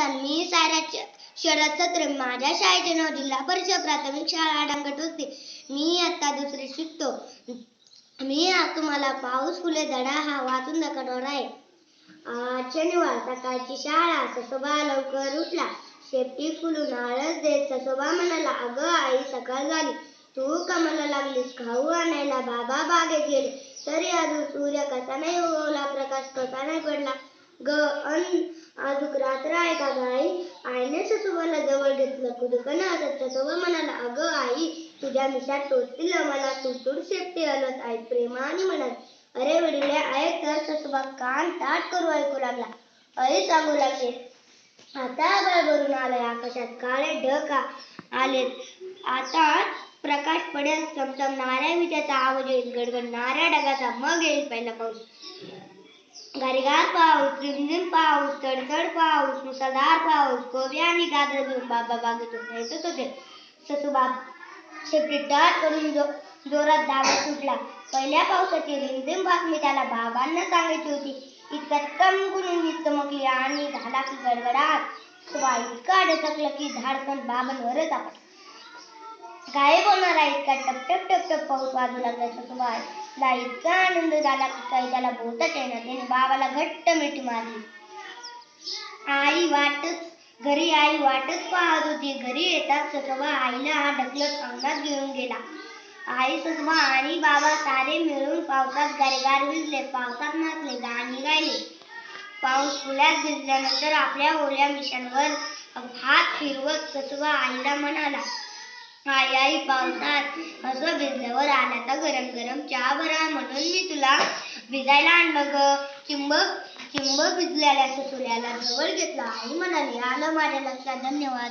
नमस्कार मी सायरा शरद सत्र माझ्या शाळेचे नाव जिल्हा परिषद प्राथमिक शाळा डांगट होते मी आता दुसरी शिकतो. मी आज तुम्हाला पाऊस फुले धडा हा वाचून दाखवणार आहे. आज शनिवार सकाळची शाळा ससोबा लवकर उठला. शेपटी फुलून आळस देत ससोबा म्हणाला अगं आई सकाळ झाली. तू कामाला लागलीस खाऊ आणायला. बाबा बागेत गेले. तरी अजून सूर्य कसा नाही उगवला प्रकाश कसा नाही पडला? ग अन आजूक रात्र आहे का गाई? आईने ससोबाला जवळ घेतलं. कुदकन असत ससोबा म्हणाला अगं आई तुझ्या मिशात टोचतील मला? तू तुटून शेपटी हलत आई प्रेमाने म्हणाल अरे वडिले ऐक तर ससोबा कान ताट करू ऐकू लागला. अरे सांगू लागले आता आभाळ भरून आलंय आकाशात. काळे ढग आलेत. आता प्रकाश पडेल चमचमणाऱ्या विजाचा आवाज येईल. गडगडणाऱ्या ढगाचा मग येईल पहिला पाऊस. गारगार पाऊस रिमझिम पाऊस तडतड पाऊस मुसळधार पाऊस कोबी आणि गाजर घेऊन बाबा बागेतून येतच होते ससुबा शेपटी टाट करून जो जोरात धावत सुटला. पहिल्या पावसाची रिमझिम बातमी त्याला बाबांना सांगायची होती. इतक्यात कणकुणून वीज चमकली आणि झाला की गडगडाट. सुबा इतका अडचकलं की धाडकन बाबांवरच आपण काय बोलणार आहे इतका टप टप टप टप पाऊस वाजू लागला ला इतका आनंद झाला की काही त्याला बोलताच येणार त्याने बाबाला घट्ट मिठी मारली. आई वाटत घरी आई वाटत पाहत होती. घरी येतात ससोबा आईला हा ढकलत अंगणात घेऊन गेला. आई ससोबा आणि बाबा सारे मिळून पावसात गारगार भिजले पावसात नाचले गाणी गायले. पाऊस फुल्यात भिजल्यानंतर आपल्या ओल्या मिशांवर हात फिरवत ससोबा आईला म्हणाला आई आई पावसात असं भिजल्यावर आला तर गरम गरम चहा भरा म्हणून मी तुला भिजायला आणलं ग चिंब चिंब भिजलेल्या ससुल्याला जवळ घेतला. आई म्हणाली आलं माझ्या लक्षात. धन्यवाद.